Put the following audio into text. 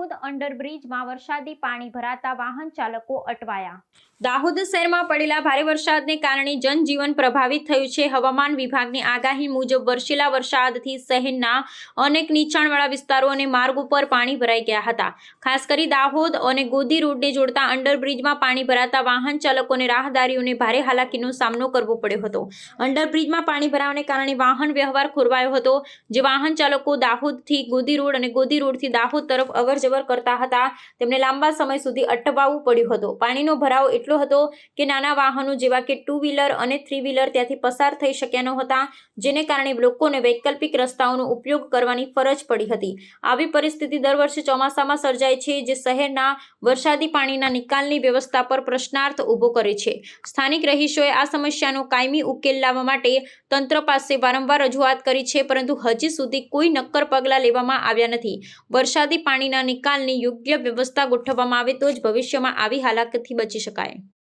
અંડરબ્રિજમાં વરસાદી પાણી ભરાતા વાહન ચાલકો અટવાયા. દાહોદ શહેરમાં પડેલા ભારે વરસાદને કારણે જનજીવન પ્રભાવિત થયું છે. હવામાન વિભાગની આગાહી મુજબ વરસેલા વરસાદથી શહેરના અનેક નીચાણવાળા વિસ્તારો અને માર્ગ ઉપર પાણી ભરાઈ ગયા હતા. ખાસ કરી દાહોદ અને ગોદી રોડને જોડતા અંડરબ્રિજમાં પાણી ભરાતા વાહન ચાલકોને રાહદારીઓને ભારે હાલાકીનો સામનો કરવો પડ્યો હતો. અંડરબ્રિજમાં પાણી ભરાવાને કારણે વાહન વ્યવહાર ખોરવાયો હતો. જે વાહન ચાલકો દાહોદથી ગોદી રોડ અને ગોદી રોડથી દાહોદ તરફ અવરજવર કરતા હતા. તેમને લાંબા સમય સુધી અટવાવવું પડ્યું હતું. પાણીનો ભરાવો એટલો હતો કે નાના વાહનો જેવા કે ટુ વ્હીલર અને થ્રી વ્હીલર ત્યાંથી પસાર થઈ શક્યા નહોતા, જેને કારણે લોકોને વૈકલ્પિક રસ્તાઓનો ઉપયોગ કરવાની ફરજ પડી હતી. આવી પરિસ્થિતિ દર વર્ષે ચોમાસામાં સર્જાય છે, જે શહેરના વરસાદી પાણીના નિકાલની વ્યવસ્થા પર પ્રશ્નાર્થ ઊભો કરે છે. સ્થાનિક રહીશોએ આ સમસ્યાનો કાયમી ઉકેલ લાવવા માટે તંત્ર પાસે વારંવાર રજૂઆત કરી છે, પરંતુ હજી સુધી કોઈ નક્કર પગલાં લેવામાં આવ્યા નથી. વરસાદી પાણીના નિકાલની યોગ્ય વ્યવસ્થા ગોઠવવામાં આવે તો જ ભવિષ્યમાં આવી હાલાકતથી બચી શકાય.